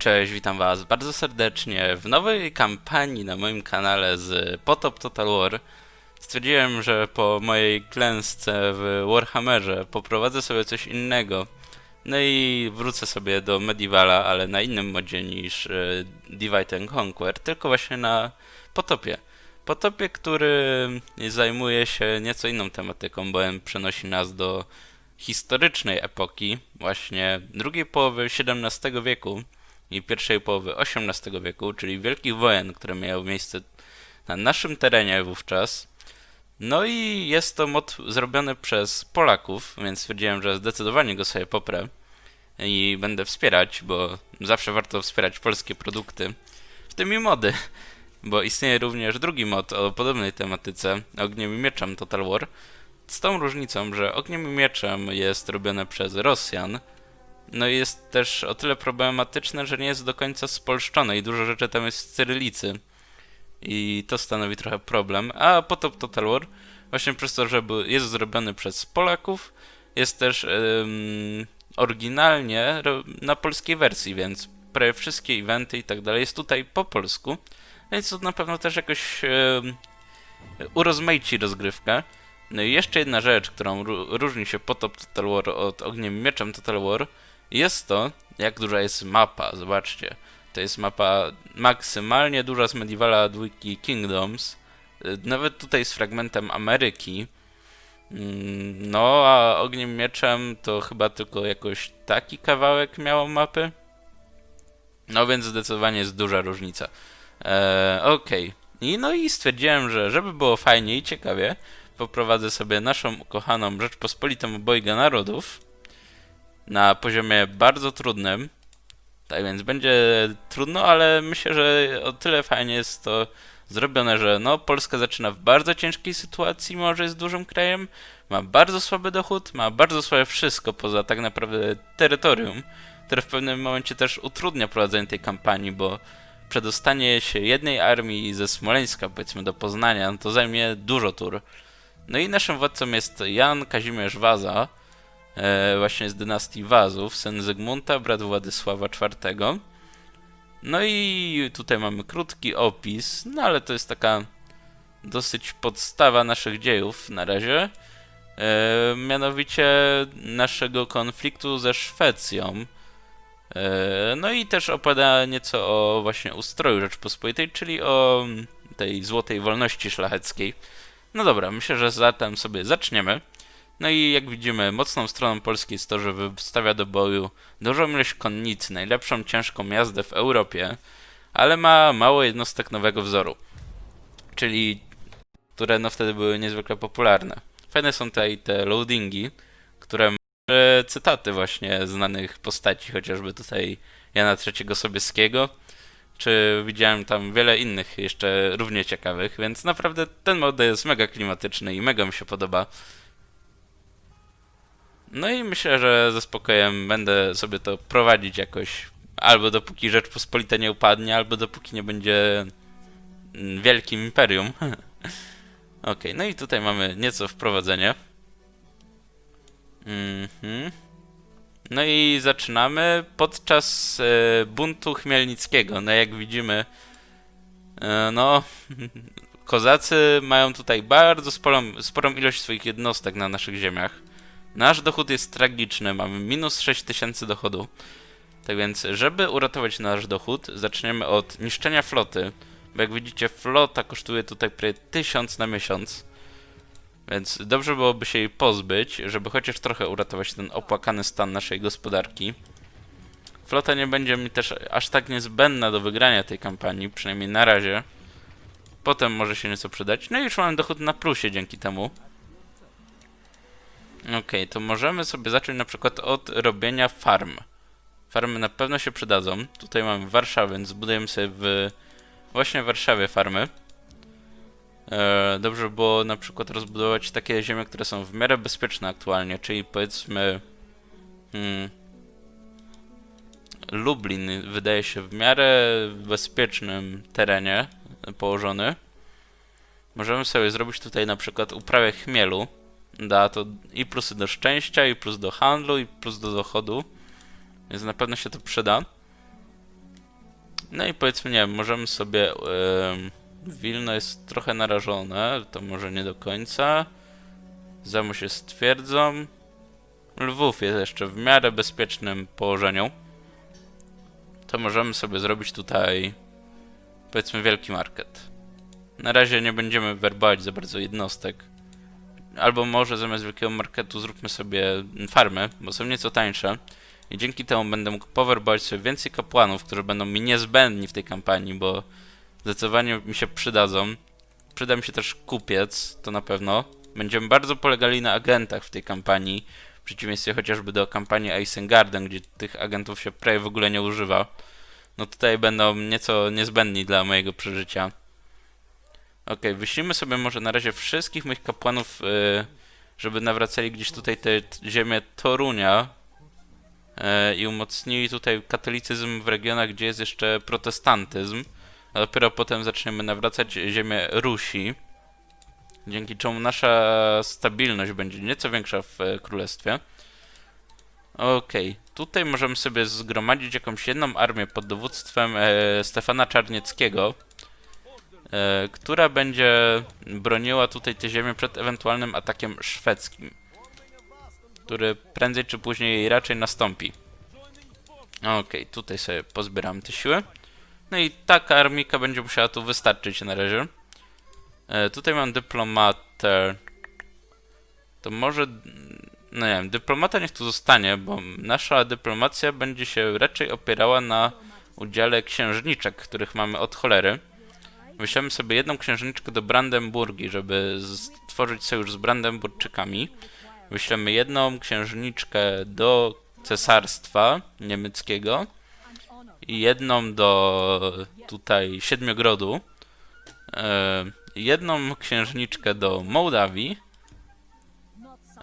Cześć, witam was bardzo serdecznie w nowej kampanii na moim kanale z Potop Total War. Stwierdziłem, że po mojej klęsce w Warhammerze poprowadzę sobie coś innego. No i wrócę sobie do Medievala, ale na innym modzie niż e, Divide and Conquer, tylko właśnie na Potopie. Potopie, który zajmuje się nieco inną tematyką, bowiem przenosi nas do historycznej epoki, właśnie drugiej połowy XVII wieku i pierwszej połowy XVIII wieku, czyli wielkich wojen, które miały miejsce na naszym terenie wówczas. No i jest to mod zrobiony przez Polaków, więc stwierdziłem, że zdecydowanie go sobie poprę i będę wspierać, bo zawsze warto wspierać polskie produkty, w tym i mody, bo istnieje również drugi mod o podobnej tematyce, Ogniem i Mieczem Total War, z tą różnicą, że Ogniem i Mieczem jest robione przez Rosjan, no jest też o tyle problematyczne, że nie jest do końca spolszczone i dużo rzeczy tam jest w cyrylicy. I to stanowi trochę problem. A Potop Total War, właśnie przez to, że jest zrobiony przez Polaków, jest też oryginalnie na polskiej wersji, więc prawie wszystkie eventy i tak dalej jest tutaj po polsku. Więc to na pewno też jakoś urozmaici rozgrywkę. No i jeszcze jedna rzecz, którą ró- różni się Potop Total War od Ogniem Mieczem Total War, jest to, jak duża jest mapa. Zobaczcie. To jest mapa maksymalnie duża z Medievala dwójki Kingdoms. Y, Nawet tutaj z fragmentem Ameryki. Mm, No, a Ogniem Mieczem to chyba tylko jakoś taki kawałek miało mapy. No więc zdecydowanie jest duża różnica. Eee, Okej. I no i stwierdziłem, że żeby było fajnie i ciekawie, poprowadzę sobie naszą ukochaną Rzeczpospolitą obojga narodów na poziomie bardzo trudnym. Tak więc będzie trudno, ale myślę, że o tyle fajnie jest to zrobione, że no Polska zaczyna w bardzo ciężkiej sytuacji, może jest dużym krajem, ma bardzo słaby dochód, ma bardzo słabe wszystko poza tak naprawdę terytorium, które w pewnym momencie też utrudnia prowadzenie tej kampanii, bo przedostanie się jednej armii ze Smoleńska powiedzmy do Poznania, no to zajmie dużo tur. No i naszym władcą jest Jan Kazimierz Waza, właśnie z dynastii Wazów, syn Zygmunta, brat Władysława IV. No i tutaj mamy krótki opis, no ale to jest taka dosyć podstawa naszych dziejów na razie. E, mianowicie naszego konfliktu ze Szwecją. E, no i też opowiada nieco o właśnie ustroju Rzeczpospolitej, czyli o tej złotej wolności szlacheckiej. No dobra, myślę, że zatem sobie zaczniemy. No i jak widzimy, mocną stroną Polski jest to, że wystawia do boju dużą ilość konnicy, najlepszą ciężką jazdę w Europie, ale ma mało jednostek nowego wzoru, czyli które no wtedy były niezwykle popularne. Fajne są tutaj te loadingi, które mają cytaty właśnie znanych postaci, chociażby tutaj Jana III Sobieskiego, czy widziałem tam wiele innych jeszcze równie ciekawych, więc naprawdę ten mod jest mega klimatyczny i mega mi się podoba. No i myślę, że ze spokojem będę sobie to prowadzić jakoś, albo dopóki Rzeczpospolita nie upadnie, albo dopóki nie będzie wielkim imperium. Okej, no i tutaj mamy nieco wprowadzenie. Mhm. No i zaczynamy podczas e, buntu Chmielnickiego. No jak widzimy, e, no kozacy mają tutaj bardzo sporą, sporą ilość swoich jednostek na naszych ziemiach. Nasz dochód jest tragiczny, mamy minus 6000 dochodu. Tak więc, żeby uratować nasz dochód, zaczniemy od niszczenia floty. Bo jak widzicie, flota kosztuje tutaj prawie 1000 na miesiąc. Więc dobrze byłoby się jej pozbyć, żeby chociaż trochę uratować ten opłakany stan naszej gospodarki. Flota nie będzie mi też aż tak niezbędna do wygrania tej kampanii, przynajmniej na razie. Potem może się nieco przydać. No i już mamy dochód na plusie dzięki temu. Okej, to możemy sobie zacząć na przykład od robienia farm. Farmy na pewno się przydadzą. Tutaj mamy Warszawę, więc zbudujemy sobie w właśnie w Warszawie farmy. E, dobrze by było na przykład rozbudować takie ziemie, które są w miarę bezpieczne aktualnie, czyli powiedzmy hmm, Lublin wydaje się w miarę bezpiecznym terenie położony. Możemy sobie zrobić tutaj na przykład uprawę chmielu. Da to i plusy do szczęścia, i plus do handlu, i plus do dochodu. Więc na pewno się to przyda. No i powiedzmy, nie możemy sobie... em, Wilno jest trochę narażone, to może nie do końca. Zamość jest twierdzą. Lwów jest jeszcze w miarę bezpiecznym położeniu. To możemy sobie zrobić tutaj, powiedzmy, wielki market. Na razie nie będziemy werbować za bardzo jednostek. Albo może zamiast wielkiego marketu zróbmy sobie farmy, bo są nieco tańsze. I dzięki temu będę mógł powerbować sobie więcej kapłanów, którzy będą mi niezbędni w tej kampanii, bo zdecydowanie mi się przydadzą. Przyda mi się też kupiec, to na pewno. Będziemy bardzo polegali na agentach w tej kampanii, w przeciwieństwie chociażby do kampanii Isengarden, gdzie tych agentów się prawie w ogóle nie używa. No tutaj będą nieco niezbędni dla mojego przeżycia. Okej, wyślijmy sobie może na razie wszystkich moich kapłanów, y, żeby nawracali gdzieś tutaj te t- ziemię Torunia y, i umocnili tutaj katolicyzm w regionach, gdzie jest jeszcze protestantyzm. A dopiero potem zaczniemy nawracać ziemię Rusi, dzięki czemu nasza stabilność będzie nieco większa w e, królestwie. Okej, tutaj możemy sobie zgromadzić jakąś jedną armię pod dowództwem e, Stefana Czarnieckiego, która będzie broniła tutaj te ziemię przed ewentualnym atakiem szwedzkim, który prędzej czy później raczej nastąpi. Okej, tutaj sobie pozbieram te siły. No i taka armika będzie musiała tu wystarczyć na razie. E, tutaj mam dyplomatę. To może. No nie wiem, dyplomata niech tu zostanie, bo nasza dyplomacja będzie się raczej opierała na udziale księżniczek, których mamy od cholery. Wyślemy sobie jedną księżniczkę do Brandenburgii, żeby stworzyć sojusz z Brandenburczykami. Wyślemy jedną księżniczkę do cesarstwa niemieckiego i jedną do tutaj Siedmiogrodu, e, jedną księżniczkę do Mołdawii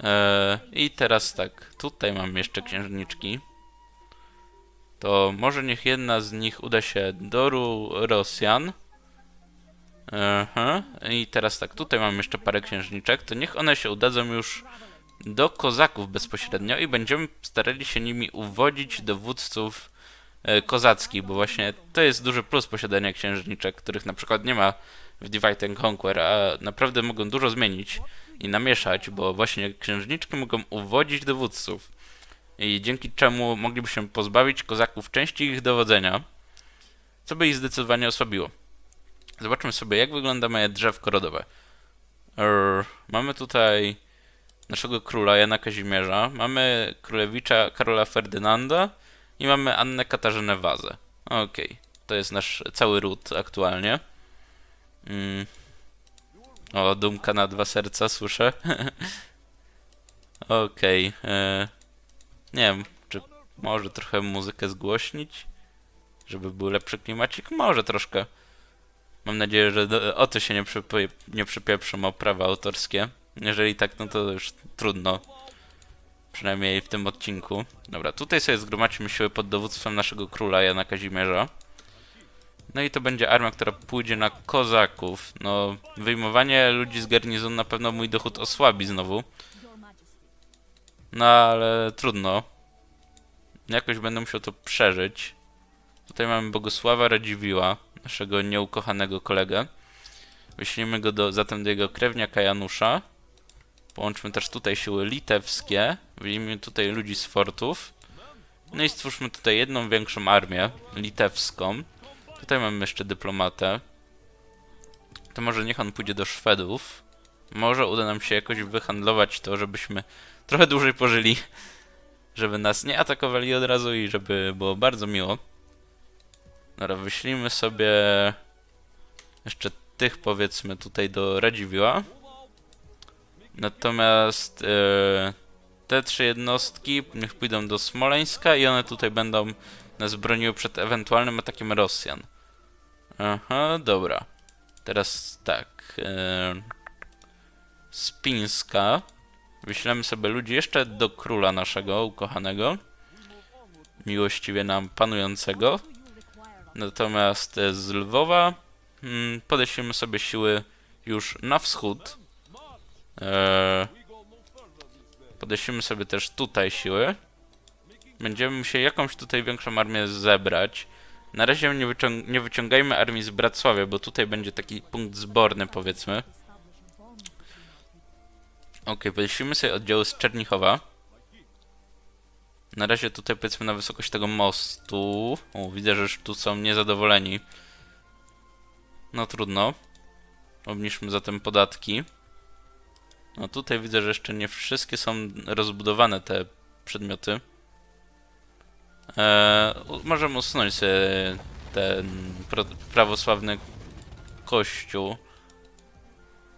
e, i teraz tak, tutaj mam jeszcze księżniczki. To może niech jedna z nich uda się do Rosjan. Aha. I teraz tak, tutaj mam jeszcze parę księżniczek, to niech one się udadzą już do kozaków bezpośrednio i będziemy starali się nimi uwodzić dowódców e, kozackich, bo właśnie to jest duży plus posiadania księżniczek, których na przykład nie ma w Divide and Conquer, a naprawdę mogą dużo zmienić i namieszać, bo właśnie księżniczki mogą uwodzić dowódców i dzięki czemu mogliby się pozbawić kozaków części ich dowodzenia, co by ich zdecydowanie osłabiło. Zobaczmy sobie, jak wygląda moje drzewko rodowe. Mamy tutaj naszego króla Jana Kazimierza, mamy królewicza Karola Ferdynanda i mamy Annę Katarzynę Wazę. Okej, to jest nasz cały ród aktualnie. Mm. O, dumka na dwa serca, słyszę. Okej, e, nie wiem, czy może trochę muzykę zgłośnić, żeby był lepszy klimacik? Może troszkę. Mam nadzieję, że do, o to się nie, przypie, nie przypieprzą o prawa autorskie. Jeżeli tak, no to już trudno. Przynajmniej w tym odcinku. Dobra, tutaj sobie zgromadźmy siły pod dowództwem naszego króla Jana Kazimierza. No i to będzie armia, która pójdzie na kozaków. No, wyjmowanie ludzi z garnizonu na pewno mój dochód osłabi znowu. No, ale trudno. Jakoś będę musiał to przeżyć. Tutaj mamy Bogusława Radziwiła, naszego nieukochanego kolegę. Wyślijmy go do, zatem do jego krewniaka Janusza. Połączmy też tutaj siły litewskie. Wyjmijmy tutaj ludzi z fortów. No i stwórzmy tutaj jedną większą armię litewską. Tutaj mamy jeszcze dyplomatę. To może niech on pójdzie do Szwedów. Może uda nam się jakoś wyhandlować to, żebyśmy trochę dłużej pożyli. Żeby nas nie atakowali od razu i żeby było bardzo miło. Dobra, wyślijmy sobie jeszcze tych powiedzmy tutaj do Radziwiła. Natomiast e, te trzy jednostki niech pójdą do Smoleńska i one tutaj będą nas broniły przed ewentualnym atakiem Rosjan. Aha, dobra. Teraz tak. E, z Pińska wyślemy sobie ludzi jeszcze do króla naszego ukochanego. Miłościwie nam panującego. Natomiast e, z Lwowa mm, podeślemy sobie siły już na wschód. Eee, sobie też tutaj siły. Będziemy musieli jakąś tutaj większą armię zebrać. Na razie nie, wyciąg nie wyciągajmy armii z Bracławia, bo tutaj będzie taki punkt zborny, powiedzmy. Okej, polecimy sobie oddziały z Czernichowa. Na razie tutaj powiedzmy na wysokość tego mostu. O, widzę, że już tu są niezadowoleni. No trudno. Obniżmy zatem podatki. No tutaj widzę, że jeszcze nie wszystkie są rozbudowane te przedmioty. Eee, możemy usunąć sobie ten pro, prawosławny kościół.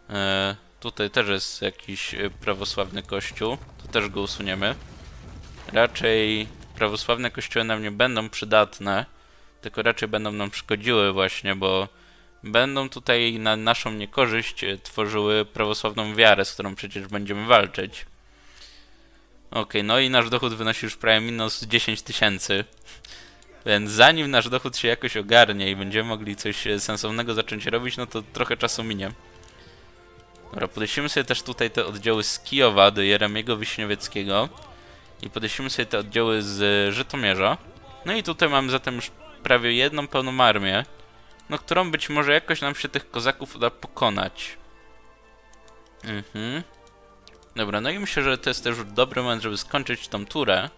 Eee, tutaj też jest jakiś e, prawosławny kościół. To też go usuniemy. Raczej prawosławne kościoły nam nie będą przydatne, tylko raczej będą nam szkodziły właśnie, bo będą tutaj na naszą niekorzyść e, tworzyły prawosławną wiarę, z którą przecież będziemy walczyć. Okej, no i nasz dochód wynosi już prawie minus 10 tysięcy. Więc zanim nasz dochód się jakoś ogarnie i będziemy mogli coś e, sensownego zacząć robić, no to trochę czasu minie. Dobra, podejścimy sobie też tutaj te oddziały z Kijowa do Jeremiego Wiśniowieckiego. I podejścimy sobie te oddziały z Żytomierza. No i tutaj mamy zatem już prawie jedną pełną armię, no którą być może jakoś nam się tych kozaków uda pokonać. Mhm. Dobra, no i myślę, że to jest też dobry moment, żeby skończyć tą turę.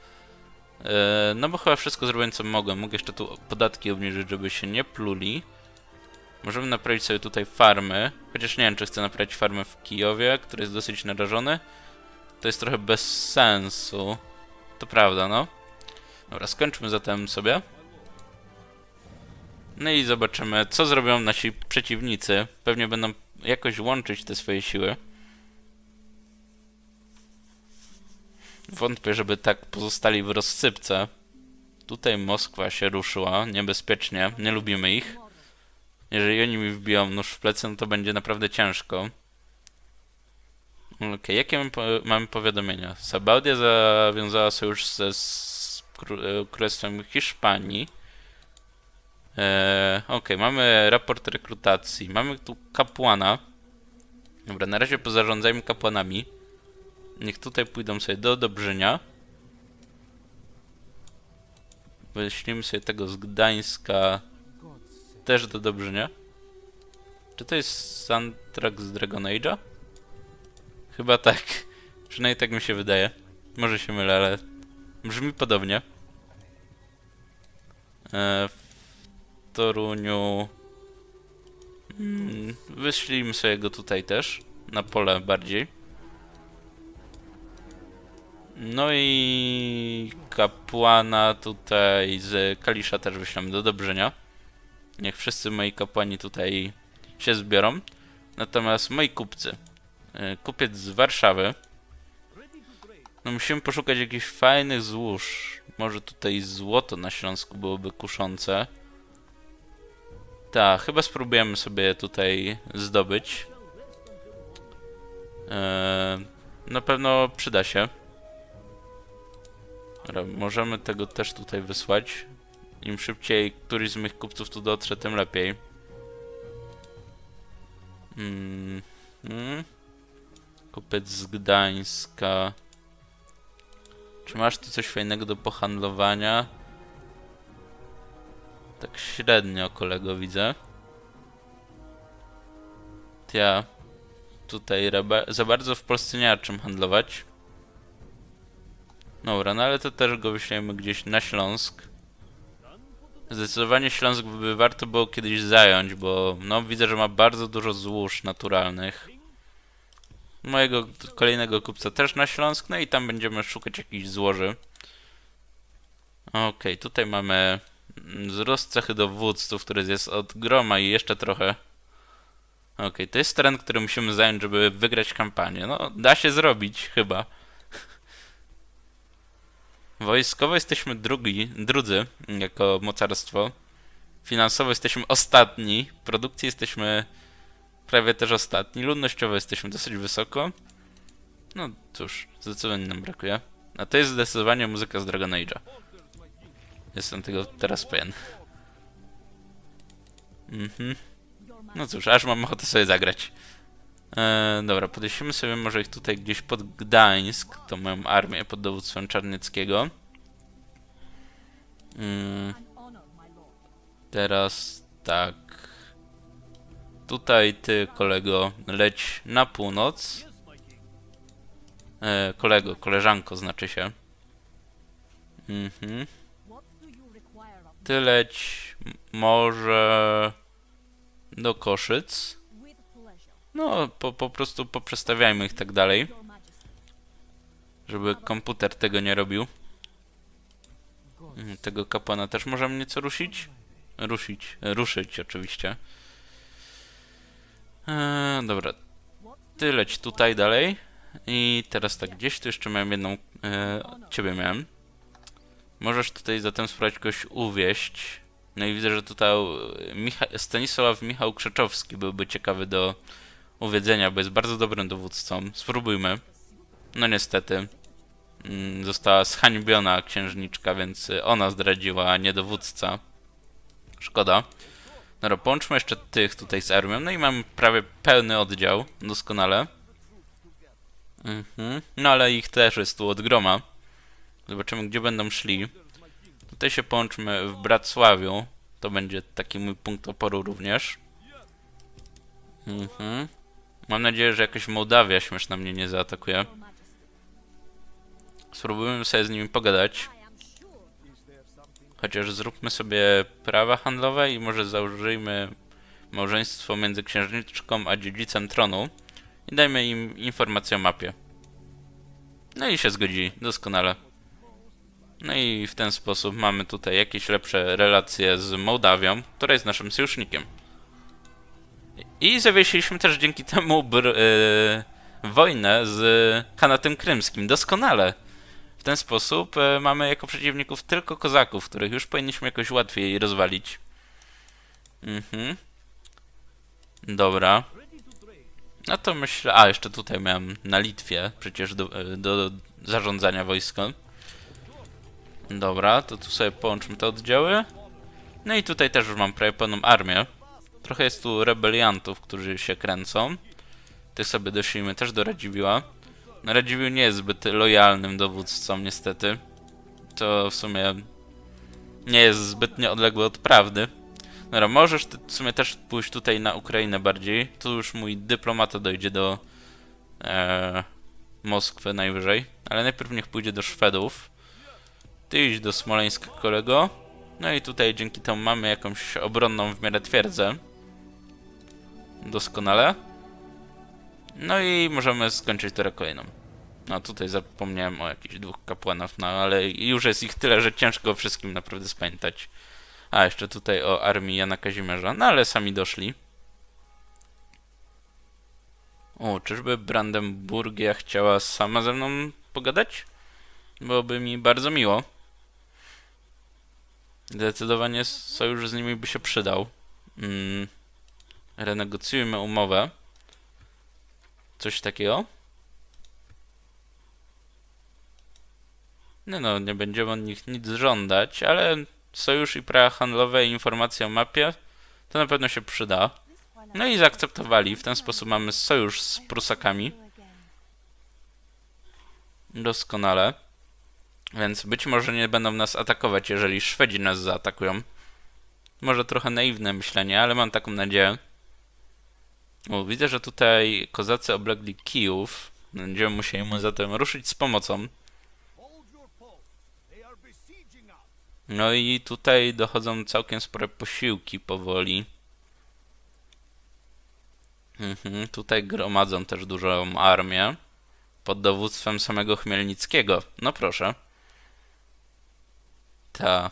E, no bo chyba wszystko zrobiłem co mogłem. Mogę jeszcze tu podatki obniżyć, żeby się nie pluli. Możemy naprawić sobie tutaj farmy. Chociaż nie wiem, czy chcę naprawić farmę w Kijowie, który jest dosyć narażony. To jest trochę bez sensu. To prawda, no. Dobra, skończmy zatem sobie. No i zobaczymy, co zrobią nasi przeciwnicy. Pewnie będą jakoś łączyć te swoje siły. Wątpię, żeby tak pozostali w rozsypce. Tutaj Moskwa się ruszyła niebezpiecznie. Nie lubimy ich. Jeżeli oni mi wbiją nóż w plecy, no to będzie naprawdę ciężko. Okej, jakie mamy, po mamy powiadomienia? Sabaudia zawiązała sojusz ze z e, Królestwem Hiszpanii. Eee, Okej, mamy raport rekrutacji. Mamy tu kapłana. Dobra, na razie pozarządzajmy kapłanami. Niech tutaj pójdą sobie do Dobrzynia. Wyślimy sobie tego z Gdańska też do Dobrzynia. Czy to jest soundtrack z Dragon Age'a? Chyba tak. Przynajmniej tak mi się wydaje. Może się mylę, ale brzmi podobnie. E, w Toruniu. Mm, wyślijmy sobie go tutaj też. Na pole bardziej. No i kapłana tutaj z Kalisza też wyślemy do Dobrzenia. Niech wszyscy moi kapłani tutaj się zbiorą. Natomiast moi kupcy. E, Kupiec z Warszawy. No musimy poszukać jakichś fajnych złóż. Może tutaj złoto na Śląsku byłoby kuszące. Tak, chyba spróbujemy sobie tutaj zdobyć. Eee, na pewno przyda się. Dobra, możemy tego też tutaj wysłać. Im szybciej któryś z moich kupców tu dotrze, tym lepiej. Mm, mm. Kupiec z Gdańska. Czy masz tu coś fajnego do pohandlowania? Tak średnio, kolego, widzę. Ja tutaj za bardzo w Polsce nie ma czym handlować. Dobra, no ale to też go wyślemy gdzieś na Śląsk. Zdecydowanie Śląsk by warto było kiedyś zająć, bo no widzę, że ma bardzo dużo złóż naturalnych. Mojego kolejnego kupca też na Śląsk, no i tam będziemy szukać jakichś złoży. Okej, tutaj mamy mm, wzrost cechy dowódców, który jest od groma i jeszcze trochę. Okej, to jest teren, który musimy zająć, żeby wygrać kampanię. No, da się zrobić, chyba. Wojskowo jesteśmy drugi, drudzy jako mocarstwo. Finansowo jesteśmy ostatni. Produkcji jesteśmy prawie też ostatni. Ludnościowo jesteśmy dosyć wysoko. No cóż, zdecydowanie nam brakuje. A to jest zdecydowanie muzyka z Dragon Age'a. Jestem tego teraz pewien. Mhm. No cóż, aż mam ochotę sobie zagrać. E, dobra, podejściemy sobie może ich tutaj gdzieś pod Gdańsk, tą moją armię pod dowództwem Czarnieckiego. Mm, Teraz tak. Tutaj ty, kolego, leć na północ. E, kolego, koleżanko znaczy się. Mhm. Ty leć może do Koszyc. No, po, po prostu poprzestawiajmy ich tak dalej, żeby komputer tego nie robił. Mhm, Tego kapłana też możemy nieco rusić? Rusić, ruszyć oczywiście. Eee, dobra, ty leć tutaj dalej. I teraz tak, gdzieś tu jeszcze miałem jedną, e, ciebie miałem. Możesz tutaj zatem spróbować kogoś uwieść. No i widzę, że tutaj e, Micha- Stanisław Michał Krzeczowski byłby ciekawy do uwiedzenia, bo jest bardzo dobrym dowódcą. Spróbujmy. No niestety. Mm, Została zhańbiona księżniczka, więc ona zdradziła, a nie dowódca. Szkoda. Dobra, połączmy jeszcze tych tutaj z armią. No i mam prawie pełny oddział. Doskonale. Mhm. No ale ich też jest tu od groma. Zobaczymy, gdzie będą szli. Tutaj się połączmy w Bracławiu. To będzie taki mój punkt oporu również. Mhm. Mam nadzieję, że jakaś Mołdawia śmieszna mnie nie zaatakuje. Spróbujmy sobie z nimi pogadać. Chociaż zróbmy sobie prawa handlowe i może założyjmy małżeństwo między księżniczką a dziedzicem tronu i dajmy im informację o mapie. No i się zgodzi, doskonale. No i w ten sposób mamy tutaj jakieś lepsze relacje z Mołdawią, która jest naszym sojusznikiem. I zawiesiliśmy też dzięki temu yy, wojnę z Hanatem Krymskim. Doskonale. W ten sposób e, mamy jako przeciwników tylko kozaków, których już powinniśmy jakoś łatwiej rozwalić. Mhm. Dobra. No to myślę. A, jeszcze tutaj miałem na Litwie przecież do, e, do zarządzania wojskiem. Dobra, to tu sobie połączmy te oddziały. No i tutaj też już mam prawie pełną armię. Trochę jest tu rebeliantów, którzy się kręcą. Tych sobie doszliśmy też do Radziwiła. No, Radziwiłł nie jest zbyt lojalnym dowódcą, niestety. To w sumie nie jest zbytnio odległe od prawdy. Dobra, możesz ty w sumie też pójść tutaj na Ukrainę bardziej. Tu już mój dyplomata dojdzie do e, Moskwy najwyżej. Ale najpierw niech pójdzie do Szwedów. Ty idź do Smoleńska, kolego. No i tutaj dzięki temu mamy jakąś obronną w miarę twierdzę. Doskonale. No i możemy skończyć turę kolejną. No tutaj zapomniałem o jakichś dwóch kapłanach, no ale już jest ich tyle, że ciężko o wszystkim naprawdę spamiętać. A, jeszcze tutaj o armii Jana Kazimierza, no ale sami doszli. O, czyżby Brandenburgia chciała sama ze mną pogadać? Byłoby mi bardzo miło. Zdecydowanie sojusz z nimi by się przydał. Mm. Renegocjujmy umowę. Coś takiego? No no, nie będziemy od nich nic żądać, ale sojusz i prawa handlowe i informacje o mapie to na pewno się przyda. No i zaakceptowali. W ten sposób mamy sojusz z Prusakami. Doskonale. Więc być może nie będą nas atakować, jeżeli Szwedzi nas zaatakują. Może trochę naiwne myślenie, ale mam taką nadzieję. O, widzę, że tutaj kozacy oblegli Kijów. Będziemy musieli mu zatem ruszyć z pomocą. No i tutaj dochodzą całkiem spore posiłki powoli. Mhm, tutaj gromadzą też dużą armię. Pod dowództwem samego Chmielnickiego. No proszę. Ta.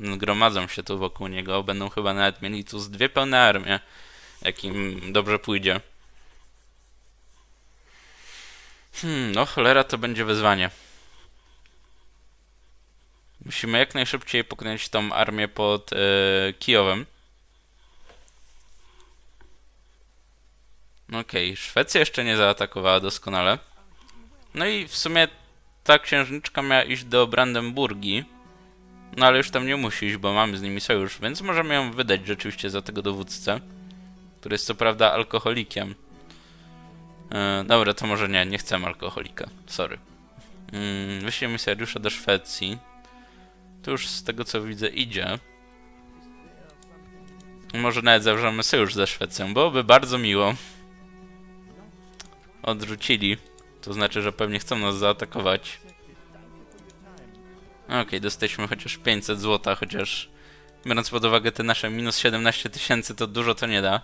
Gromadzą się tu wokół niego. Będą chyba nawet mieli tu z dwie pełne armie. Jak im dobrze pójdzie. Hmm, no cholera to będzie wyzwanie. Musimy jak najszybciej pokonać tą armię pod e, Kijowem. Okej, Szwecja jeszcze nie zaatakowała doskonale. No i w sumie ta księżniczka miała iść do Brandenburgii. No ale już tam nie musi iść, bo mamy z nimi sojusz, więc możemy ją wydać rzeczywiście za tego dowódcę. Który jest co prawda alkoholikiem. E, dobra, to może nie, nie chcemy alkoholika. Sorry. Mm, wyślij misariusza do Szwecji. To już z tego co widzę idzie. Może nawet zawrzemy sojusz ze Szwecją, byłoby bardzo miło. Odrzucili. To znaczy, że pewnie chcą nas zaatakować. Okej, dostaliśmy chociaż 500 złota, chociaż biorąc pod uwagę te nasze minus 17 tysięcy, to dużo to nie da.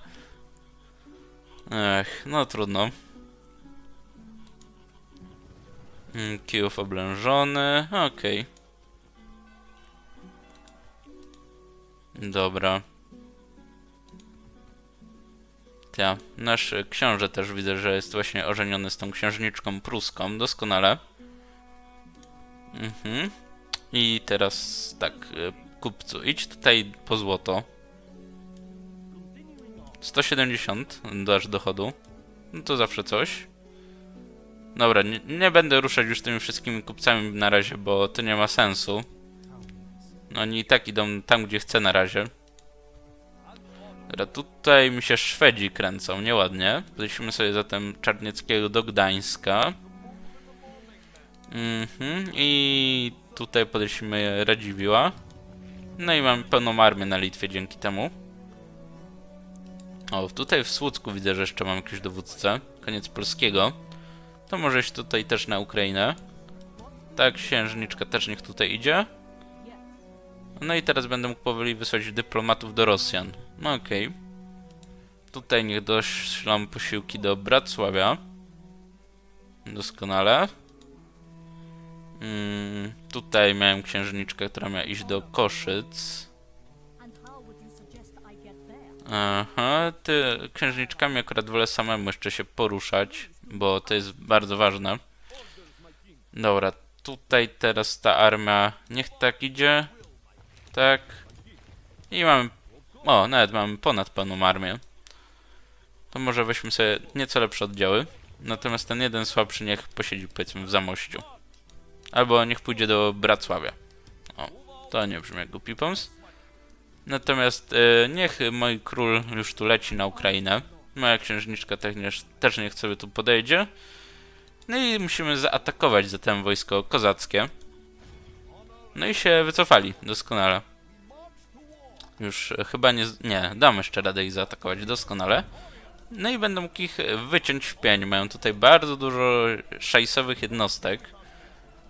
Ech, no trudno. Mm, Kijów oblężony, okej. Dobra. Ja, nasz książę też widzę, że jest właśnie ożeniony z tą księżniczką pruską, doskonale. Mhm. I teraz tak, y, kupcu, idź tutaj po złoto. 170 dasz dochodu. No to zawsze coś. Dobra, nie, nie będę ruszać już tymi wszystkimi kupcami na razie, bo to nie ma sensu. No oni i tak idą tam, gdzie chcę na razie. Dobra, tutaj mi się Szwedzi kręcą, nieładnie. Polecimy sobie zatem Czarnieckiego do Gdańska. Mhm, i tutaj polecimy Radziwiła. No i mamy pełną armię na Litwie dzięki temu. O, tutaj w Słucku widzę, że jeszcze mam jakiegoś dowódcę. Koniec polskiego. To może iść tutaj też na Ukrainę. Tak, księżniczka też niech tutaj idzie. No i teraz będę mógł powoli wysłać dyplomatów do Rosjan. No okej. Tutaj niech doślą posiłki do Bracławia. Doskonale. Mm, tutaj miałem księżniczkę, która miała iść do Koszyc. Aha, ty księżniczkami akurat wolę samemu jeszcze się poruszać, bo to jest bardzo ważne. Dobra, tutaj teraz ta armia, niech tak idzie. Tak. I mamy, o, nawet mamy ponad pełną armię. To może weźmy sobie nieco lepsze oddziały. Natomiast ten jeden słabszy niech posiedzi powiedzmy w Zamościu. Albo niech pójdzie do Bracławia. O, to nie brzmi jak głupi pomysł. Natomiast e, niech mój król już tu leci na Ukrainę. Moja księżniczka też, też niech sobie tu podejdzie. No i musimy zaatakować zatem wojsko kozackie. No i się wycofali, doskonale. Już chyba nie... nie, dam jeszcze radę ich zaatakować, doskonale. No i będę mógł ich wyciąć w pień. Mają tutaj bardzo dużo szajsowych jednostek.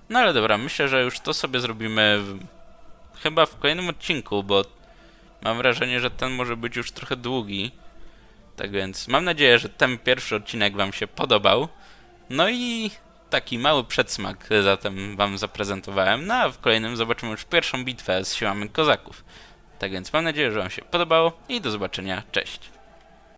No ale dobra, myślę, że już to sobie zrobimy w, chyba w kolejnym odcinku, bo Mam wrażenie, że ten może być już trochę długi. Tak więc mam nadzieję, że ten pierwszy odcinek Wam się podobał. No i taki mały przedsmak zatem Wam zaprezentowałem. No a w kolejnym zobaczymy już pierwszą bitwę z siłami kozaków. Tak więc mam nadzieję, że Wam się podobało i do zobaczenia. Cześć.